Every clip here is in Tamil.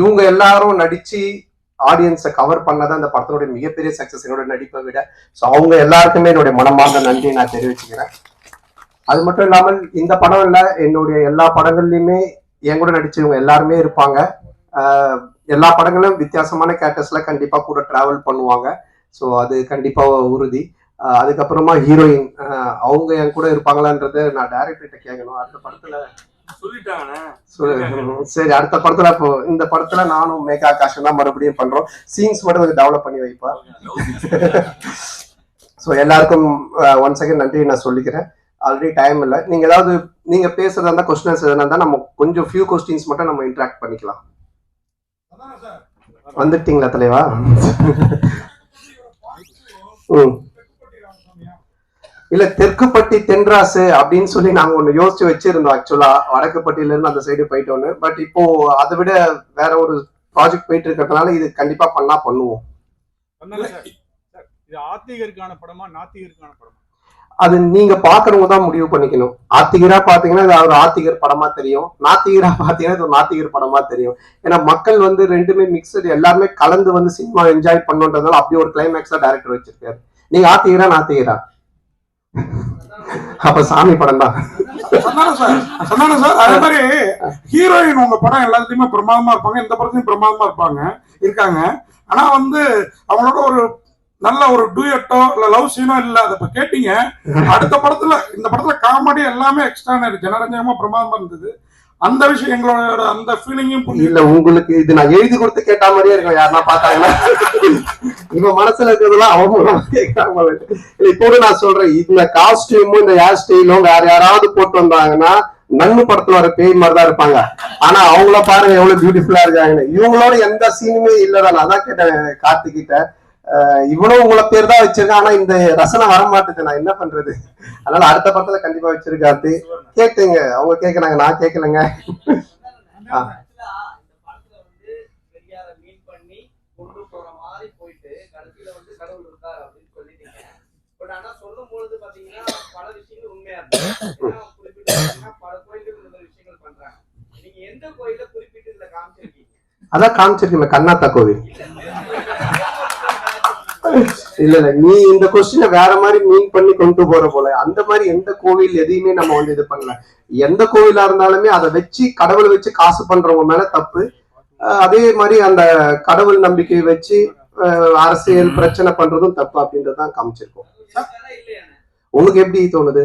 இவங்க எல்லாரும் நடிச்சு ஆடியன்ஸை கவர் பண்ணதான் அந்த படத்தினுடைய மிகப்பெரிய சக்சஸ் என்னோட நடிப்பை விட. ஸோ அவங்க எல்லாருக்குமே என்னுடைய மனமார்ந்த நன்றியை நான் தெரிவிச்சுக்கிறேன். அது மட்டும் இல்லாமல் இந்த படம் இல்லை என்னுடைய எல்லா படங்கள்லையுமே என் கூட நடிச்சவங்க எல்லாருமே இருப்பாங்க. எல்லா படங்களும் வித்தியாசமான கேரக்டர்ஸ்ல கண்டிப்பாக கூட டிராவல் பண்ணுவாங்க. ஸோ அது கண்டிப்பாக உறுதி. அதுக்கப்புறமா ஹீரோயின் அவங்க என் கூட இருப்பாங்களான்றது நான் டேரக்டர்கிட்ட கேட்கணும். அடுத்த படத்துல சரி அடுத்த படத்துல இப்போ இந்த படத்துல நானும் மேகா ஆகாஷம் தான் மறுபடியும் பண்றோம். சீன்ஸ் மட்டும் கொஞ்சம் டெவலப் பண்ணி வைப்பா. ஸோ எல்லாருக்கும் ஒன் செகண்ட் நன்றி நான் சொல்லிக்கிறேன். ஆல்ரெடி டைம் இல்லை. நீங்க ஏதாவது நீங்க பேசுறதா இருந்தா கொஸ்டின்ஸ் எதுனா இருந்தா நம்ம கொஞ்சம் ஃபியூ கொஸ்டின்ஸ் மட்டும் நம்ம இன்ட்ராக்ட் பண்ணிக்கலாம். வந்துட்டீங்களா தலைவா? ம். இல்ல தெற்குப்பட்டி தென்றாசு அப்படின்னு சொல்லி நாங்க ஒண்ணு யோசிச்சு வச்சிருந்தோம் ஆக்சுவலா வடக்குப்பட்டியில இருந்து அந்த சைடு போயிட்டோன்னு பட் இப்போ அதை விட வேற ஒரு ப்ராஜெக்ட் போயிட்டு இருக்கிறதுனால இது கண்டிப்பா பண்ணா பண்ணுவோம். இது ஆத்திகருக்கான படமா நாத்திகருக்கான படமா? அது நீங்க பாக்குறவங்க தான் முடிவு பண்ணிக்கணும். ஆத்திகரா பாத்தீங்கன்னா இது ஒரு ஆத்திகர் படமா தெரியும். நாத்திகரா பாத்தீங்கன்னா இது ஒரு நாத்திகர் படமா தெரியும். ஏன்னா மக்கள் வந்து ரெண்டுமே மிக்சடு எல்லாருமே கலந்து வந்து சினிமா என்ஜாய் பண்ணுன்றதால அப்படி ஒரு கிளைமேக்ஸ்ல டைரக்டர் வச்சிருக்காரு. நீங்க ஆத்திகரா நாத்திகரா? அப்ப சாமி படம் தான் சொன்னாங்க சார் சொன்னாங்க சார் அதே மாதிரி ஹீரோயின் உங்க படம் எல்லாத்துலயுமே பிரமாதமா இருப்பாங்க இந்த படத்துலயும் பிரமாதமா இருப்பாங்க இருக்காங்க. ஆனா வந்து அவங்களோட ஒரு நல்ல ஒரு டூயட்டோ இல்ல லவ் சீனோ இல்ல அதை இப்ப கேட்டீங்க. அடுத்த படத்துல இந்த படத்துல காமெடி எல்லாமே எக்ஸ்ட்ரா ஜனரஞ்சகமா பிரமாதமா இருந்தது. அந்த விஷயம் எங்களோட அந்த ஃபீலிங்கும் இல்ல உங்களுக்கு இது நான் எழுதி கொடுத்து கேட்டா மாதிரியே இருக்கும். யாருன்னா பாத்தாங்கன்னா இவன் மனசுல இருக்கிறதெல்லாம் அவங்க மூலமா கேட்காம இல்ல. இப்போ நான் சொல்றேன். இந்த காஸ்டியூமும் இந்த ஹேர் ஸ்டைலும் வேற யாராவது போட்டு வந்தாங்கன்னா நன்மை படத்துல வர பேய் மாதிரி தான் இருப்பாங்க. ஆனா அவங்கள பாருங்க எவ்வளவு பியூட்டிஃபுல்லா இருக்காங்கன்னு. இவங்களோட எந்த சீனுமே இல்லதான். நான் அதான் கேட்டேன் கார்த்திகிட்ட இவ்வளவு உங்களை பேர் தான் வச்சிருக்கேன் ஆனா இந்த ரசனை வர மாட்டேது நான் என்ன பண்றது? அதனால அடுத்த படத்துல கண்டிப்பா வச்சிருக்காரு கேட்டுங்க. அவங்க கேக்குறாங்க நான் கேட்கலங்க அதான் காமிச்சிருக்கீங்க கண்ணாத்தா கோவில். இல்ல இல்ல. நீ இந்த கொஸ்டினை வேற மாதிரி மீன் பண்ணி கொண்டு போற போல. அந்த மாதிரி எந்த கோவில் எதையுமே நம்ம வந்து இது பண்ணல. எந்த கோவிலா இருந்தாலுமே அதை வச்சு கடவுளை வச்சு காசு பண்றவங்க மேல தப்பு. அதே மாதிரி அந்த கடவுள் நம்பிக்கையை வச்சு அரசியல் பிரச்சனை பண்றதும் தப்பு அப்படின்றதான் காமிச்சிருக்கோம். உங்களுக்கு எப்படி தோணுது?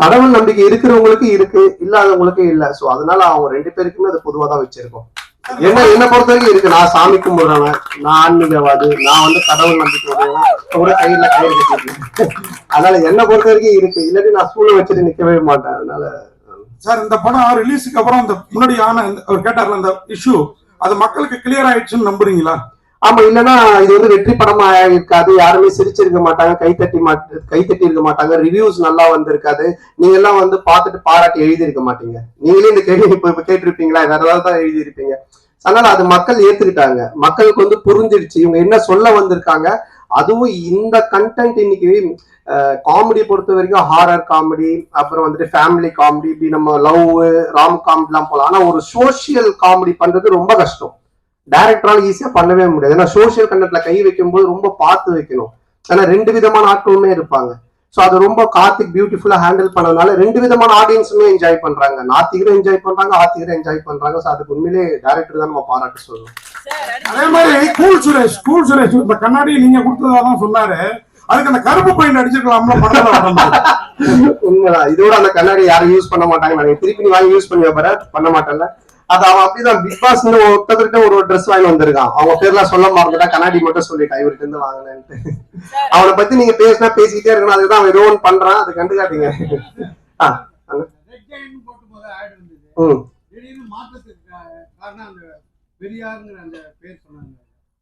கடவுள் கடவுள் நம்பிக்கை இருக்கிறவங்களுக்கு இருக்கு இல்லாதவங்களுக்கு இல்ல. சோ அதனால அவங்க ரெண்டு பேருக்குமே அது பொதுவா தான் வச்சிருக்கோம். என்ன என்ன பொறுத்த வரைக்கும் இருக்கு. நான் சாமி கும்பிடுறவன் நான் ஆன்மீகவாது நான் வந்து கடவுள் நம்பிக்கை உடையவன். கூட கையில கயிறு கட்டிருக்கேன் அதனால என்ன பொறுத்த வரைக்கும் இருக்கு. இல்லாட்டி நான் ஸ்கூல்ல வச்சுட்டு நிக்கவே மாட்டேன். அதனால சார் இந்த படம் ரிலீஸுக்கு அப்புறம் அந்த முன்னாடி ஆன இந்த- அவர் கேட்டார்ல அந்த இஷ்யூ அது மக்களுக்கு கிளியர் ஆயிடுச்சுன்னு நம்புறீங்களா? ஆமா இல்லைன்னா இது வந்து வெற்றி படமா இருக்காது. யாருமே சிரிச்சிருக்க மாட்டாங்க கைத்தட்டி மாட்டு கைத்தட்டி இருக்க மாட்டாங்க. ரிவ்யூஸ் நல்லா வந்திருக்காது. நீங்க எல்லாம் வந்து பார்த்துட்டு பாராட்டி எழுதியிருக்க மாட்டீங்க. நீங்களே இந்த கேள்வி இப்ப இப்ப கேட்டிருப்பீங்களா? வேற ஏதாவது தான் எழுதியிருப்பீங்க. அதனால அது மக்கள் ஏத்துக்கிட்டாங்க. மக்களுக்கு வந்து புரிஞ்சிடுச்சு. இவங்க என்ன சொல்ல வந்திருக்காங்க? அதுவும் இந்த கண்டென்ட் இன்னைக்கு காமெடி பொறுத்த வரைக்கும் ஹாரர் காமெடி அப்புறம் வந்துட்டு ஃபேமிலி காமெடி இப்படி நம்ம லவ் ராம் காமெடிலாம் போலாம். ஆனா ஒரு சோஷியல் காமெடி பண்றது ரொம்ப கஷ்டம். டைரக்டரால ஈஸியா பண்ணவே முடியாது. ஏன்னா சோஷியல் கண்டென்ட்ல கை வைக்கும்போது ரொம்ப பார்த்து வைக்கணும். ஏன்னா ரெண்டு விதமான ஆட்களுமே இருப்பாங்க. ஸோ அது ரொம்ப கார்த்திக் பியூட்டிஃபுல்லா ஹேண்டில் பண்ணதுனால ரெண்டு விதமான ஆடியன்ஸுமே என்ஜாய் பண்றாங்க. நாத்திகரும் என்ஜாய் பண்றாங்க ஆத்திகரும் என்ஜாய் பண்றாங்க. ஸோ அதுக்கு உண்மையிலே டேரக்டர் தான் நம்ம பாராட்டு சொல்லணும் அதே மாதிரி கூல் சுரேஷ் கூல் சுரேஷ். இந்த கண்ணாடி நீங்க கொடுத்ததா தான் சொன்னாரு. அதுக்கு அந்த கருப்பு அடிச்சிருக்கலாம்ல படத்துல வரணும். உண்மைதான். இதோட அந்த கண்ணாடி யாரும் யூஸ் பண்ண மாட்டாங்க நான் திருப்பி நீ வாங்கி யூஸ் பண்ணி பண்ண மாட்டேன்ல. அது அவன் அப்படிதான் பிக் பாஸ் ஒருத்தர்கிட்ட ஒரு ட்ரெஸ் வாங்கி வந்திருக்கான். அவங்க பேர்லாம் சொல்ல மறந்துட்டா கண்ணாடி மட்டும் சொல்லிட்டான் இவர்கிட்ட இருந்து வாங்கினேன்ட்டு. அவனை பத்தி நீங்க பேசினா பேசிக்கிட்டே இருக்கணும் அதுதான் அவன் ஏதோ ஒன்று பண்றான். அது கண்டுக்காதீங்க. ம். திடீர்னு மாற்றத்துக்கு காரணம் அந்த பெரியாருங்கிற அந்த பேர் சொன்னாங்க.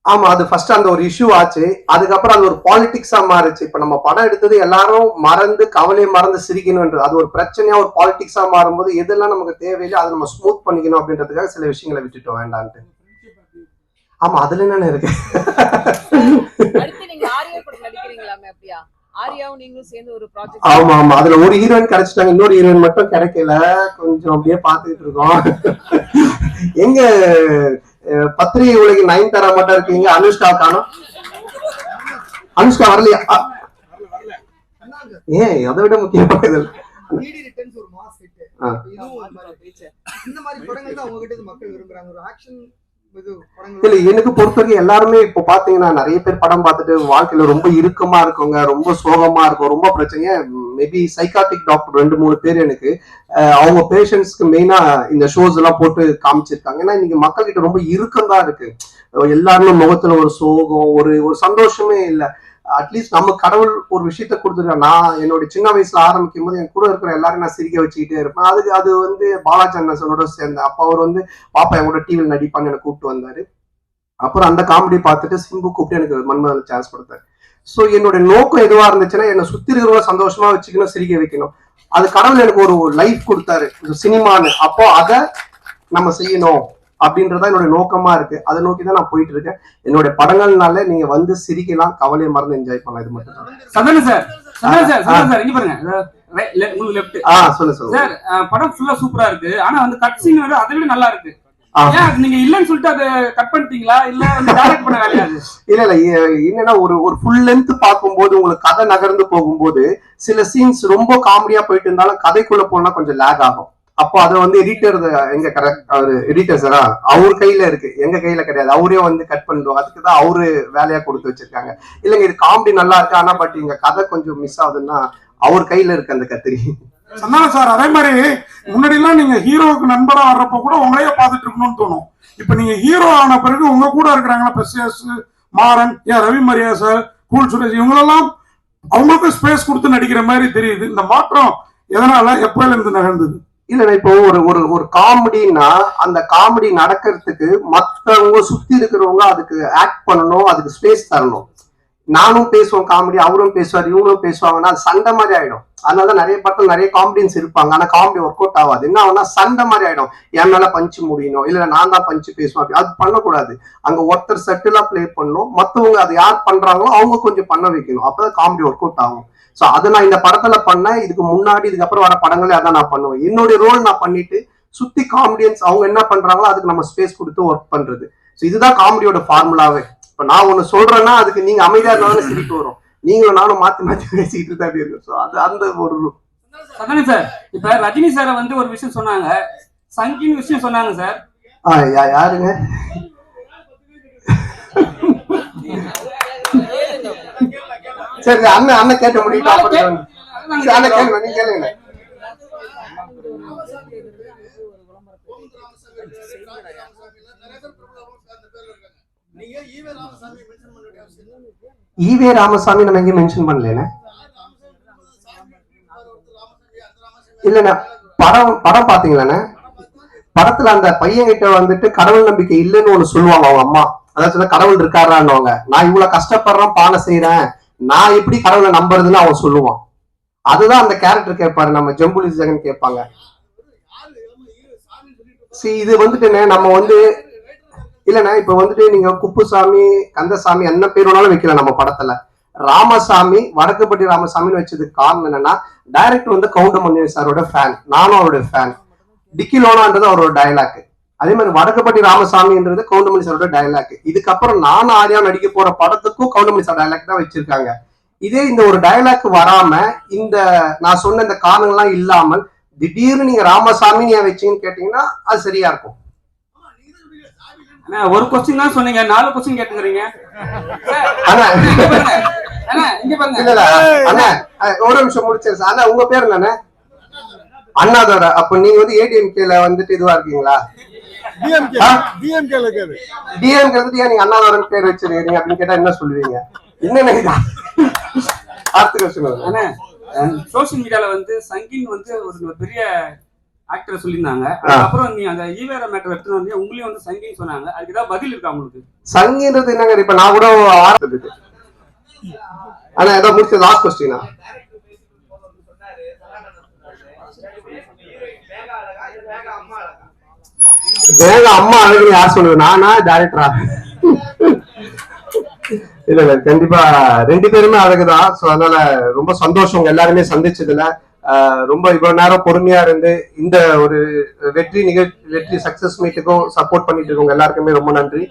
ஆமா அது ஃபர்ஸ்ட் அந்த ஒரு இஷ்யூ ஆச்சு. அதுக்கப்புறம் அது ஒரு பாலிடிக்ஸா மாறுச்சு. இப்ப நம்ம படம் எடுத்தது எல்லாரும் மறந்து கவலையை மறந்து சிரிக்கணும்ன்றது அது ஒரு பிரச்சனையா ஒரு பாலிடிக்ஸா மாறும்போது எதெல்லாம் நமக்கு தேவையில்லை அதை நம்ம ஸ்மூத் பண்ணிக்கணும் அப்படின்றதுக்காக சில விஷயங்களை விட்டுட்டோம். வேண்டான்ட்டு. ஆமா அதுல என்னென்ன இருக்கு? ஆமா ஆமா. அதுல ஒரு ஹீரோயின் கிடைச்சிட்டாங்க. இன்னொரு ஹீரோயின் மட்டும் கிடைக்கல. கொஞ்சம் அப்படியே பாத்துக்கிட்டு இருக்கோம். எங்க பத்திரிகை உலகின் நைன் தர மட்டும் இருக்கீங்க. அனுஷ்கா காணோம். அனுஷ்கா வரலையா? ஏன்? அதை விட முக்கியமா இது டிடி ரிட்டர்ன்ஸ் ஒரு மாஸ் ஹிட் ஆ. இதுவும் ஒரு மாதிரி இந்த மாதிரி படங்கள் தான் உங்ககிட்ட இருந்து மக்கள் விரும்புறாங்க. ஒரு ஆக்ஷன் இது இல்ல எனக்கு பொறுத்த வரைக்கும் எல்லாருமே இப்போ பாத்தீங்கன்னா நிறைய பேர் படம் பார்த்துட்டு வாழ்க்கையில ரொம்ப இறுக்கமா இருக்கவங்க ரொம்ப சோகமா இருக்கும் ரொம்ப பிரச்சனை மேபி சைக்காட்டிக் டாக்டர் ரெண்டு மூணு பேர் எனக்கு அவங்க பேஷண்ட்ஸ்க்கு மெயினா இந்த ஷோஸ் எல்லாம் போட்டு காமிச்சிருக்காங்க. ஏன்னா இன்னைக்கு மக்கள் கிட்ட ரொம்ப இறுக்கம் தான் இருக்கு. எல்லாருமே முகத்துல ஒரு சோகம் ஒரு ஒரு சந்தோஷமே இல்லை. அட்லீஸ்ட் நம்ம கடவுள் ஒரு விஷயத்த கொடுத்துருக்கேன் நான் என்னோட சின்ன வயசுல ஆரம்பிக்கும் போது என் கூட இருக்கிற எல்லாரும் நான் சிரிக்க வச்சுக்கிட்டே இருப்பேன். அதுக்கு அது வந்து பாலாஜி அண்ணனோட சேர்ந்த அப்ப அவர் வந்து பாப்பா என் கூட டிவியில் நடிப்பான்னு எனக்கு கூப்பிட்டு வந்தாரு. அப்புறம் அந்த காமெடி பார்த்துட்டு சிம்பு கூப்பிட்டு எனக்கு மன்மதன் சான்ஸ் கொடுத்தாரு. ஸோ என்னோட நோக்கம் எதுவா இருந்துச்சுன்னா என்னை சுத்தி இருக்கிறவங்க சந்தோஷமா வச்சுக்கணும் சிரிக்க வைக்கணும். அது கடவுள் எனக்கு ஒரு லைஃப் கொடுத்தாரு. சினிமான்னு. அப்போ அதை நம்ம செய்யணும் அப்படின்றதா என்னோட நோக்கமா இருக்கு. அதை நோக்கி தான் நான் போயிட்டு இருக்கேன். என்னோட படங்கள்னால நீங்க வந்து சிரிக்கலாம் கவலையை மறந்து என்ஜாய் பண்ணலாம். இது மட்டும் தான். சதான சார் சதான சார் சதான சார் இங்க பாருங்க. உங்களுக்கு லெஃப்ட் ஆ சொல்லு சொல்லு. சார் படம் ஃபுல்லா சூப்பரா இருக்கு. ஆனா வந்து கட் சீன் வந்து அதை விட நல்லா இருக்கு. நீங்க இல்லன்னு சொல்லிட்டு அதை கட் பண்ணிட்டீங்களா? இல்ல வந்து டைரக்ட் பண்ண வேலையா அது? இல்ல இல்ல என்னன்னா ஒரு ஒரு ஃபுல் லென்த் பார்க்கும்போது உங்களுக்கு கதை நகர்ந்து போகும்போது சில சீன்ஸ் ரொம்ப காமெடியா போயிட்டு இருந்தாலும் கதைக்குள்ள போனா கொஞ்சம் லேக் ஆகும். அப்போ அதை வந்து எடிட்டர் எங்க கரெக்ட் அவரு எடிட்டர் சாரா அவர் கையில இருக்கு. எங்க கையில கிடையாது. அவரே வந்து கட் பண்ணிடுவோம் அதுக்கு தான் அவரு வேலையா கொடுத்து வச்சிருக்காங்க. இல்லைங்க இது காமெடி நல்லா இருக்கு. ஆனா பட் இங்க கதை கொஞ்சம் மிஸ் ஆகுதுன்னா அவர் கையில இருக்கு அந்த கத்திரி. சந்தானம் சார் அதே மாதிரி முன்னாடி எல்லாம் நீங்க ஹீரோவுக்கு நண்பரா வர்றப்ப கூட உங்களையே பார்த்துட்டு இருக்கணும்னு தோணும். இப்ப நீங்க ஹீரோ ஆன பிறகு உங்க கூட இருக்கிறாங்களா? பெசியாஸ் மாறன் ஏன் ரவி மரியா சார் கூல் சுரேஷ் இவங்களெல்லாம் அவங்களுக்கும் ஸ்பேஸ் கொடுத்து நடிக்கிற மாதிரி தெரியுது. இந்த மாற்றம் எதனால? எப்பல இருந்து நிகழ்ந்தது? இல்ல இப்போ ஒரு ஒரு ஒரு காமெடின்னா அந்த காமெடி நடக்கிறதுக்கு மத்தவங்க சுத்தி இருக்கிறவங்க அதுக்கு ஆக்ட் பண்ணணும் அதுக்கு ஸ்பேஸ் தரணும். நானும் பேசுவோம் காமெடி அவரும் பேசுவார் இவங்களும் பேசுவாங்கன்னா அது சண்டை மாதிரி ஆயிடும். அதனாலதான் நிறைய படத்துல நிறைய காமெடியன்ஸ் இருப்பாங்க. ஆனா காமெடி ஒர்க் அவுட் ஆகாது. என்ன ஆகுனா சண்டை மாதிரி ஆயிடும். என் மேல பஞ்சு முடியணும். இல்ல நான் தான் பஞ்சு பேசுவேன் அப்படி. அது பண்ணக்கூடாது. அங்க ஒருத்தர் செட்டிலா ப்ளே பண்ணணும். மத்தவங்க அதை யார் பண்றாங்களோ அவங்க கொஞ்சம் பண்ண வைக்கணும். அப்பதான் காமெடி ஒர்க் அவுட் ஆகும். சோ அதை நான் இந்த படத்துல பண்ணேன். இதுக்கு முன்னாடி இதுக்கப்புறம் வர படங்களே அதான் நான் பண்ணுவேன். என்னுடைய ரோல் நான் பண்ணிட்டு சுத்தி காமெடியன்ஸ் அவங்க என்ன பண்றாங்களோ அதுக்கு நம்ம ஸ்பேஸ் கொடுத்து ஒர்க் பண்றது. ஸோ இதுதான் காமெடியோட ஃபார்முலாவே இப்ப நான் ஒண்ணு சொல்றேன்னா அதுக்கு நீங்க அமைதியா இருந்தாலும் சிரிப்பு வரும். நீங்களும் நானும் மாத்தி மாத்தி பேசிக்கிட்டு தான் அப்படி இருக்கும். சோ அது அந்த ஒரு சதான சார் இப்ப ரஜினி சாரை வந்து ஒரு விஷயம் சொன்னாங்க. சங்கின் விஷயம் சொன்னாங்க சார். ஆ, யாருங்க? சரி அண்ணன் அண்ணன் கேட்ட முடியும் அண்ணன் கேளுங்க நீங்க கேளுங்க ஈவே ராமசாமி நம்ம எங்கேயும் மென்ஷன் பண்ணலண்ணே இல்லண்ணா படம் படம் பாத்தீங்களாண்ணே படத்துல அந்த பையன் கிட்ட வந்துட்டு கடவுள் நம்பிக்கை இல்லைன்னு ஒண்ணு சொல்லுவாங்க அவங்க அம்மா. அதாவது கடவுள் இருக்காரான்னுவாங்க. நான் இவ்வளவு கஷ்டப்படுறேன் பானை செய்யறேன் நான் எப்படி கடவுளை நம்புறதுன்னு அவன் சொல்லுவான். அதுதான் அந்த கேரக்டர் கேட்பாரு நம்ம ஜம்புலி ஜெகன் கேட்பாங்க. see இது வந்துட்டுண்ணே நம்ம வந்து இல்லண்ணா இப்ப வந்துட்டு நீங்க குப்புசாமி கந்தசாமி என்ன பேர் வேணாலும் வைக்கலாம் நம்ம படத்துல. ராமசாமி வடக்குப்பட்டி ராமசாமின்னு வச்சதுக்கு காரணம் என்னன்னா டைரக்டர் வந்து கவுண்டமணி சாரோட ஃபேன் நானும் அவரோட ஃபேன் டிக்கி லோனான்றது அவரோட டயலாக் அதே மாதிரி வடக்குப்பட்டி ராமசாமின்றது கவுண்டமணி சாரோட டயலாக் இதுக்கப்புறம் நானும் ஆரியா நடிக்க போற படத்துக்கும் கவுண்டமணி சார் டயலாக் தான் வச்சிருக்காங்க. இதே இந்த ஒரு டயலாக் வராம இந்த நான் சொன்ன இந்த காரணங்கள்லாம் இல்லாமல் திடீர்னு நீங்க ராமசாமி ஏன் வச்சீங்கன்னு கேட்டீங்கன்னா அது சரியா இருக்கும். ஒரு கொஸ்டின் தான் சொன்னீங்க. நாலு கொஸ்டின் கேட்டுக்கிறீங்க. ஆனா அண்ணா. இங்க பாருங்க. இல்ல இல்ல அண்ணா அஹ், ஒரு நிமிஷம் முடிச்சேன் சார் அண்ணா உங்க பேர் என்னண்ணே? அண்ணாதோர அப்ப நீங்க வந்து ஏடிஎம்கேல வந்துட்டு இதுவா இருக்கீங்களா? டிஎம்கேல இருக்காரு டிஎம்கே ஏன் நீங்க அண்ணாதோரன் பேர் வச்சிருக்கீங்க அப்படின்னு கேட்டா என்ன சொல்லுவீங்க? என்னென்ன இது? அடுத்த கொஸ்டின் அண்ணா சோசியல் மீடியால வந்து சங்கின் வந்து ஒரு பெரிய ஆக்டர் சொல்லியிருந்தாங்க. அதுக்கப்புறம் நீ அந்த ஈவேரா மேட்டர் எடுத்து வந்து உங்களையும் வந்து சங்கின்னு சொன்னாங்க. அதுக்கு ஏதாவது பதில் இருக்கா உங்களுக்கு? சங்கின்றது என்னங்க இப்ப நான் கூட ஆரம்பிச்சது ஆனா ஏதோ முடிச்ச லாஸ்ட் கொஸ்டினா அழகா அம்மா அழகா வேக அம்மா அழகுன்னு யார் சொல்லுவது நானா டேரக்டரா இல்ல இல்ல கண்டிப்பா ரெண்டு பேருமே அழகுதான். சோ அதனால ரொம்ப சந்தோஷம். எல்லாருமே சந்திச்சதுல. ரொம்ப இவ்வளவு நேரம் பொறுமையா இருந்து இந்த ஒரு வெற்றி நிகழ்ச்சி வெற்றி சக்சஸ் மீட்டுக்கும் சப்போர்ட் பண்ணிட்டு இருக்கவங்க எல்லாருக்குமே ரொம்ப நன்றி.